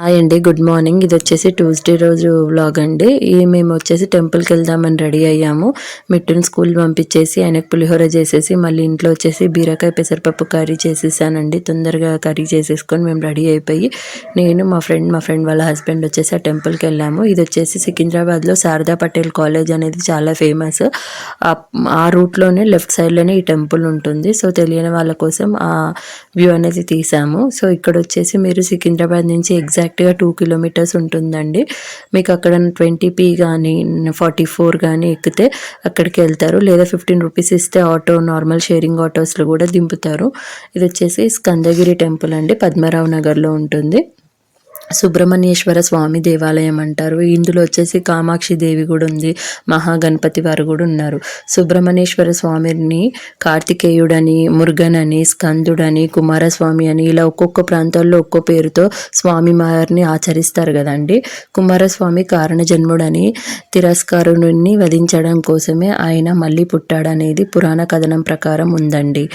Hi అండి good morning. ఇది వచ్చేసి ట్యూస్డే రోజు వ్లాగ్ అండి. ఈ మేము వచ్చేసి టెంపుల్కి వెళ్దామని రెడీ అయ్యాము. మిట్టుని స్కూల్ పంపించేసి ఆయనకు పులిహోర చేసేసి మళ్ళీ ఇంట్లో వచ్చేసి బీరకాయ పెసరపప్పు కర్రీ చేసేసానండి. తొందరగా కర్రీ చేసేసుకొని మేము రెడీ అయిపోయి నేను మా ఫ్రెండ్ మా ఫ్రెండ్ వాళ్ళ హస్బెండ్ వచ్చేసి ఆ టెంపుల్కి వెళ్ళాము. ఇది వచ్చేసి సికింద్రాబాద్లో శారదా పటేల్ కాలేజ్ అనేది చాలా ఫేమస్. ఆ రూట్లోనే లెఫ్ట్ సైడ్లోనే ఈ టెంపుల్ ఉంటుంది. సో తెలియని వాళ్ళ కోసం ఆ వ్యూ అనేది తీసాము. సో ఇక్కడ వచ్చేసి మీరు సికింద్రాబాద్ నుంచి ఎగ్జాక్ట్గా టూ కిలోమీటర్స్ ఉంటుందండి. మీకు అక్కడ ట్వంటీ పీ కానీ ఫార్టీ ఫోర్ కానీ ఎక్కితే అక్కడికి వెళ్తారు. లేదా ఫిఫ్టీన్ రూపీస్ ఇస్తే ఆటో నార్మల్ షేరింగ్ ఆటోస్లో కూడా దింపుతారు. ఇది వచ్చేసి స్కందగిరి టెంపుల్ అండి. పద్మరావు నగర్లో ఉంటుంది. సుబ్రహ్మణ్యేశ్వర స్వామి దేవాలయం అంటారు. ఇందులో వచ్చేసి కామాక్షి దేవి కూడా ఉంది. మహాగణపతి వారు కూడా ఉన్నారు. సుబ్రహ్మణ్యేశ్వర స్వామిని కార్తికేయుడని మురుగన్ అని స్కందుడని కుమారస్వామి అని ఇలా ఒక్కొక్క ప్రాంతాల్లో ఒక్కో పేరుతో స్వామి వారిని ఆచరిస్తారు కదండి. కుమారస్వామి కారణ జన్ముడని తిరస్కారుని వధించడం కోసమే ఆయన మళ్ళీ పుట్టాడనేది పురాణ కథనం ప్రకారం ఉందండి.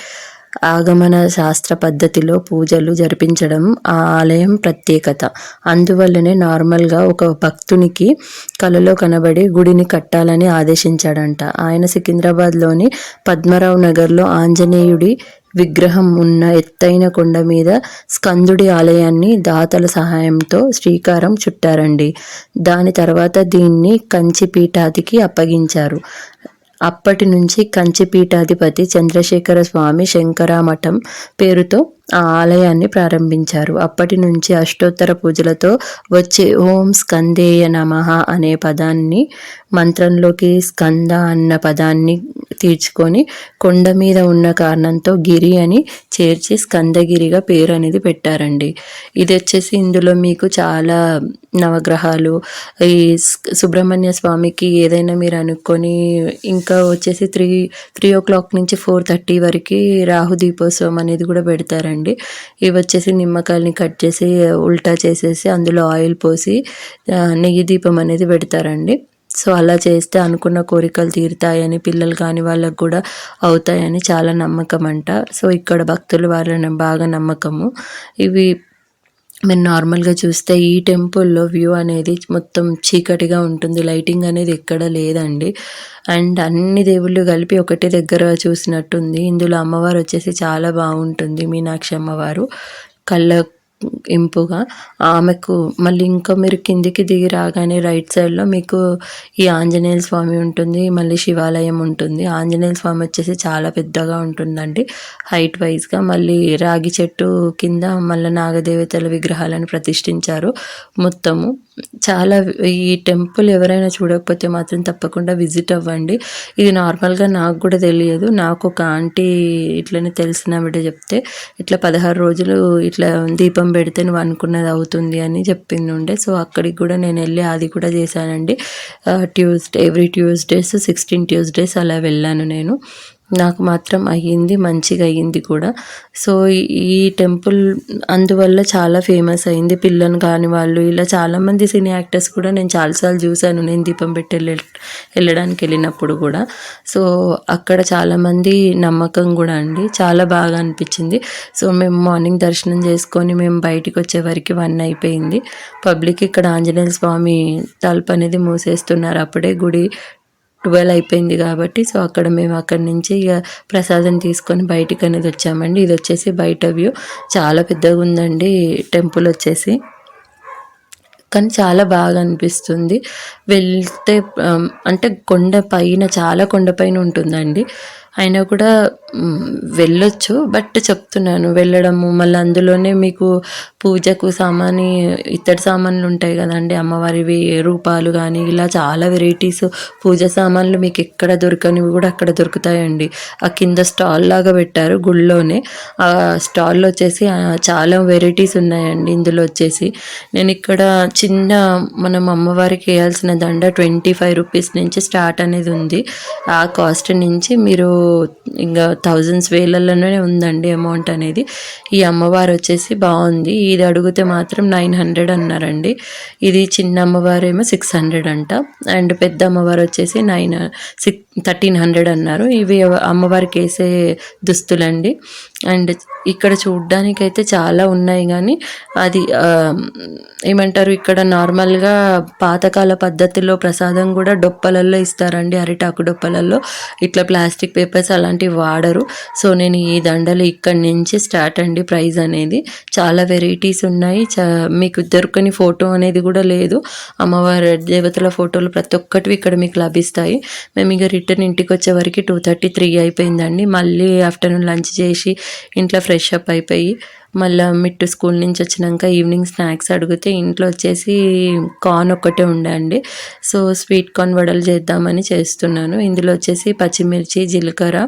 ఆగమన శాస్త్ర పద్ధతిలో పూజలు జరిపించడం ఆ ఆలయం ప్రత్యేకత. అందువల్లనే నార్మల్గా ఒక భక్తునికి కలలో కనబడి గుడిని కట్టాలని ఆదేశించాడంట. ఆయన సికింద్రాబాద్లోని పద్మరావు నగర్లో ఆంజనేయుడి విగ్రహం ఉన్న ఎత్తైన కొండ మీద స్కందుడి ఆలయాన్ని దాతల సహాయంతో శ్రీకారం చుట్టారండి. దాని తర్వాత దీన్ని కంచిపీఠాదికి అప్పగించారు. అప్పటి నుంచి కంచిపీఠాధిపతి చంద్రశేఖర స్వామి శంకరామఠం పేరుతో ఆ ఆలయాన్ని ప్రారంభించారు. అప్పటి నుంచి అష్టోత్తర పూజలతో వచ్చే ఓం స్కందేయ నమ అనే పదాన్ని మంత్రంలోకి స్కంద అన్న పదాన్ని తీర్చుకొని కొండ మీద ఉన్న కారణంతో గిరి అని చేర్చి స్కందగిరిగా పేరు అనేది పెట్టారండి. ఇది వచ్చేసి ఇందులో మీకు చాలా నవగ్రహాలు ఈ సుబ్రహ్మణ్య స్వామికి ఏదైనా మీరు అనుకొని ఇంకా వచ్చేసి త్రీ త్రీ ఓ క్లాక్ నుంచి ఫోర్ థర్టీ వరకు రాహు దీపోత్సవం అనేది కూడా పెడతారండి. ఇవి వచ్చేసి నిమ్మకాయలని కట్ చేసి ఉల్టా చేసేసి అందులో ఆయిల్ పోసి నెయ్యి దీపం అనేది పెడతారండి. సో అలా చేస్తే అనుకున్న కోరికలు తీరుతాయని పిల్లలు కాని వాళ్ళకు కూడా అవుతాయని చాలా నమ్మకం అంట. సో ఇక్కడ భక్తులు వాళ్ళని బాగా నమ్మకము. ఇవి మీరు నార్మల్గా చూస్తే ఈ టెంపుల్లో వ్యూ అనేది మొత్తం చీకటిగా ఉంటుంది. లైటింగ్ అనేది ఎక్కడ లేదండి. అండ్ అన్ని దేవుళ్ళు కలిపి ఒకటే దగ్గర చూసినట్టుంది. ఇందులో అమ్మవారు వచ్చేసి చాలా బాగుంటుంది. మీనాక్షి అమ్మవారు. కళ్ళ ఇంపుగా. ఆమెకు మళ్ళీ ఇంకా మీరు కిందికి దిగి రాగానే రైట్ సైడ్లో మీకు ఈ ఆంజనేయ స్వామి ఉంటుంది మళ్ళీ శివాలయం ఉంటుంది. ఆంజనేయ స్వామి వచ్చేసి చాలా పెద్దగా ఉంటుందండి. హైట్ వైజ్గా మళ్ళీ రాగి చెట్టు కింద మళ్ళీ నాగదేవతల విగ్రహాలను ప్రతిష్ఠించారు మొత్తము. చాలా ఈ టెంపుల్ ఎవరైనా చూడకపోతే మాత్రం తప్పకుండా విజిట్ అవ్వండి. ఇది నార్మల్గా నాకు కూడా తెలియదు. నాకు ఒక ఆంటీ ఇట్లనే తెలిసిన ఆవిడ చెప్తే ఇట్లా పదహారు రోజులు ఇట్లా దీపం పెడితే నువ్వు అనుకున్నది అవుతుంది అని చెప్పింది ఉండే సో అక్కడికి కూడా నేను వెళ్ళి అది కూడా చేశానండి. Tuesday every Tuesdays sixteen Tuesdays అలా వెళ్ళాను నేను. నాకు మాత్రం అయ్యింది మంచిగా అయ్యింది కూడా. సో ఈ టెంపుల్ అందువల్ల చాలా ఫేమస్ అయింది పిల్లని కాని వాళ్ళు ఇలా చాలామంది సినీ యాక్టర్స్ కూడా నేను చాలాసార్లు చూశాను. నేను దీపం పెట్టి వెళ్ళడానికి వెళ్ళినప్పుడు కూడా. సో అక్కడ చాలామంది నమ్మకం కూడా అండి. చాలా బాగా అనిపించింది. సో మేము మార్నింగ్ దర్శనం చేసుకొని మేము బయటికి వచ్చేవరకు వన్ అయిపోయింది. పబ్లిక్ ఇక్కడ ఆంజనేయ స్వామి తలుపు అనేది మూసేస్తున్నారు. అప్పుడే గుడి ట్వెల్వ్ అయిపోయింది కాబట్టి సో అక్కడ మేము అక్కడి నుంచి ఇక ప్రసాదం తీసుకొని బయటికి అనేది వచ్చామండి. ఇది వచ్చేసి బయట వ్యూ. చాలా పెద్దగా ఉందండి టెంపుల్ వచ్చేసి. కానీ చాలా బాగా అనిపిస్తుంది. వెళ్తే అంటే కొండ పైన చాలా కొండ పైన ఉంటుందండి. అయినా కూడా వెళ్ళొచ్చు. బట్ చెప్తున్నాను వెళ్ళడము మళ్ళీ అందులోనే మీకు పూజకు సామాని ఇత్తడి సామాన్లు ఉంటాయి కదండి అమ్మవారివి రూపాలు కానీ ఇలా చాలా వెరైటీస్ పూజ సామాన్లు మీకు ఎక్కడ దొరకనివి కూడా అక్కడ దొరుకుతాయండి. ఆ కింద స్టాల్ లాగా పెట్టారు గుళ్ళోనే. ఆ స్టాల్లో వచ్చేసి చాలా వెరైటీస్ ఉన్నాయండి. ఇందులో వచ్చేసి నేను ఇక్కడ చిన్న మనం అమ్మవారికి వేయాల్సిన దండ ట్వంటీ ఫైవ్ రూపీస్ నుంచి స్టార్ట్ అనేది ఉంది. ఆ కాస్ట్ నుంచి మీరు ఇంకా థౌజండ్స్ వేలలోనే ఉందండి అమౌంట్ అనేది. ఈ అమ్మవారు వచ్చేసి బాగుంది. ఇది అడిగితే మాత్రం నైన్ హండ్రెడ్ అన్నారండి. ఇది చిన్న అమ్మవారు ఏమో సిక్స్ హండ్రెడ్ అంట. అండ్ పెద్ద అమ్మవారు వచ్చేసి నైన్ సిక్స్ థర్టీన్ హండ్రెడ్ అన్నారు. ఇవి అమ్మవారికి వేసే దుస్తులండి. అండ్ ఇక్కడ చూడ్డానికైతే చాలా ఉన్నాయి కానీ అది ఏమంటారు ఇక్కడ నార్మల్గా పాతకాల పద్ధతిలో ప్రసాదం కూడా డొప్పలల్లో ఇస్తారండి అరిటాకు డొప్పలల్లో. ఇట్లా ప్లాస్టిక్ పేపర్స్ అలాంటివి వాడరు. సో నేను ఈ దండలు ఇక్కడి నుంచి స్టార్ట్ అండి ప్రైస్ అనేది. చాలా వెరైటీస్ ఉన్నాయి. చా మీకు దొరకని ఫోటో అనేది కూడా లేదు. అమ్మవారి దేవతల ఫోటోలు ప్రతి ఒక్కటి ఇక్కడ మీకు లభిస్తాయి. మేము ఇక రిటర్న్ ఇంటికి వచ్చే వరకు టూ థర్టీ త్రీ అయిపోయిందండి. మళ్ళీ ఆఫ్టర్నూన్ లంచ్ చేసి ఇంట్లో ఫ్రెష్ అప్ అయిపోయి మళ్ళీ మిట్టు స్కూల్ నుంచి వచ్చినాక ఈవినింగ్ స్నాక్స్ అడిగితే ఇంట్లో వచ్చేసి కార్న్ ఒక్కటే ఉండండి సో స్వీట్ కార్న్ వడలు చేద్దామని చేస్తున్నాను. ఇందులో వచ్చేసి పచ్చిమిర్చి జీలకర్ర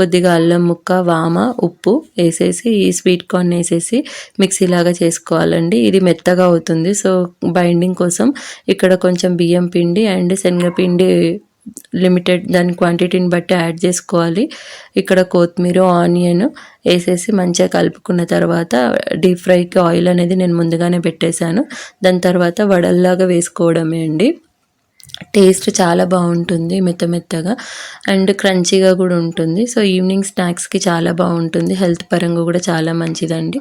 కొద్దిగా అల్లం ముక్క వామ ఉప్పు వేసేసి ఈ స్వీట్ కార్న్ వేసేసి మిక్సీ లాగా చేసుకోవాలండి. ఇది మెత్తగా అవుతుంది. సో బైండింగ్ కోసం ఇక్కడ కొంచెం బియ్యం పిండి అండ్ శనగపిండి లిమిటెడ్ దాని క్వాంటిటీని బట్టి యాడ్ చేసుకోవాలి. ఇక్కడ కొత్తిమీర ఆనియన్ వేసేసి మంచిగా కలుపుకున్న తర్వాత డీప్ ఫ్రైకి ఆయిల్ అనేది నేను ముందుగానే పెట్టేశాను. దాని తర్వాత వడల్లాగా వేసుకోవడమే అండి. టేస్ట్ చాలా బాగుంటుంది మెత్త మెత్తగా అండ్ క్రంచీగా కూడా ఉంటుంది. సో ఈవినింగ్ స్నాక్స్కి చాలా బాగుంటుంది. హెల్త్ పరంగా కూడా చాలా మంచిదండి.